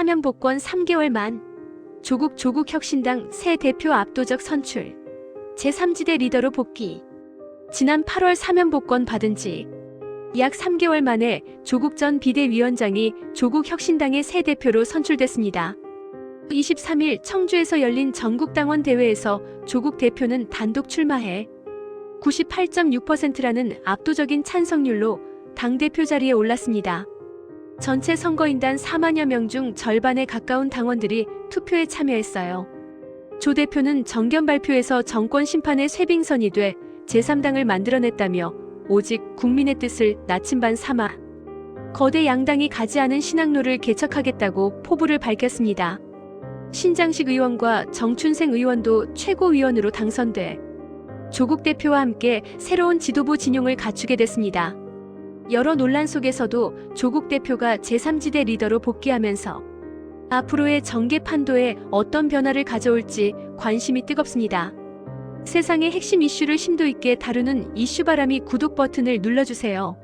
사면 복권 3개월 만 조국 조국 혁신당 새 대표 압도적 선출 제3지대 리더로 복귀 지난 8월 사면 복권 받은 지 약 3개월 만에 조국 전 비대위원장이 조국 혁신당의 새 대표로 선출됐습니다. 23일 청주에서 열린 전국당원 대회에서 조국 대표는 단독 출마해 98.6%라는 압도적인 찬성률로 당대표 자리에 올랐습니다. 전체 선거인단 4만여 명 중 절반에 가까운 당원들이 투표에 참여했어요. 조 대표는 정견 발표에서 정권 심판의 쇄빙선이 돼 제3당을 만들어냈다며 오직 국민의 뜻을 나침반 삼아 거대 양당이 가지 않은 신앙로를 개척하겠다고 포부를 밝혔습니다. 신장식 의원과 정춘생 의원도 최고위원으로 당선돼 조국 대표와 함께 새로운 지도부 진용을 갖추게 됐습니다. 여러 논란 속에서도 조국 대표가 제3지대 리더로 복귀하면서 앞으로의 정계 판도에 어떤 변화를 가져올지 관심이 뜨겁습니다. 세상의 핵심 이슈를 심도 있게 다루는 이슈 바람이 구독 버튼을 눌러주세요.